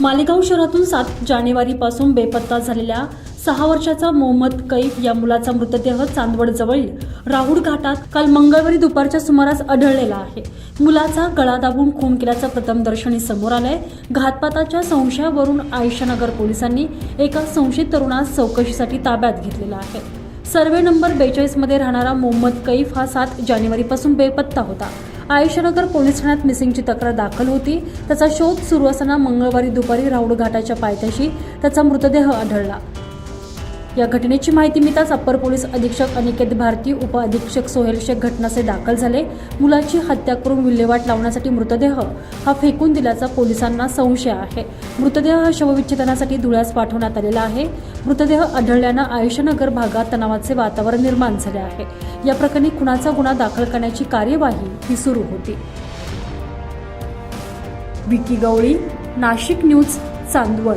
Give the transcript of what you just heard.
मालेगाव शहरातून सात जानेवारीपासून बेपत्ता झालेल्या सहा वर्षाचा मोहम्मद कैफ या मुलाचा मृतदेह चांदवड जवळील राहुड घाटात काल मंगळवारी दुपारच्या सुमारास आढळलेला आहे. मुलाचा गळा दाबून खून केल्याचं प्रथमदर्शनी समोर आलंय. घातपाताच्या संशयावरून आयुष्यनगर पोलिसांनी एका संशयित तरुणास चौकशीसाठी ताब्यात घेतलेला आहे. सर्वे नंबर बेचाळीसमध्ये राहणारा मोहम्मद कैफ हा सात जानेवारीपासून बेपत्ता होता. आयुष्यनगर पोलीस ठाण्यात मिसिंगची तक्रार दाखल होती. त्याचा शोध सुरू असताना मंगळवारी दुपारी राऊड घाटाच्या पायथ्याशी त्याचा मृतदेह आढळला. या घटनेची माहिती मिळताच अप्पर पोलीस अधीक्षक अनिकेत भारती उप अधीक्षक सोहेल शेख घटनास्थळी दाखल झाले. मुलाची हत्या करून विल्हेवाट लावण्यासाठी मृतदेह हा फेकून दिल्याचा पोलिसांना संशय आहे. मृतदेह हा शवविच्छेदनासाठी धुळ्यास पाठवण्यात आलेला आहे. मृतदेह आढळल्यानं आयुष्यनगर भागात तणावाचे वातावरण निर्माण झाले आहे. या प्रकरणी खुनाचा गुन्हा दाखल करण्याची कार्यवाही ही सुरू होती. विकी गवळी नाशिक न्यूज चांदवड.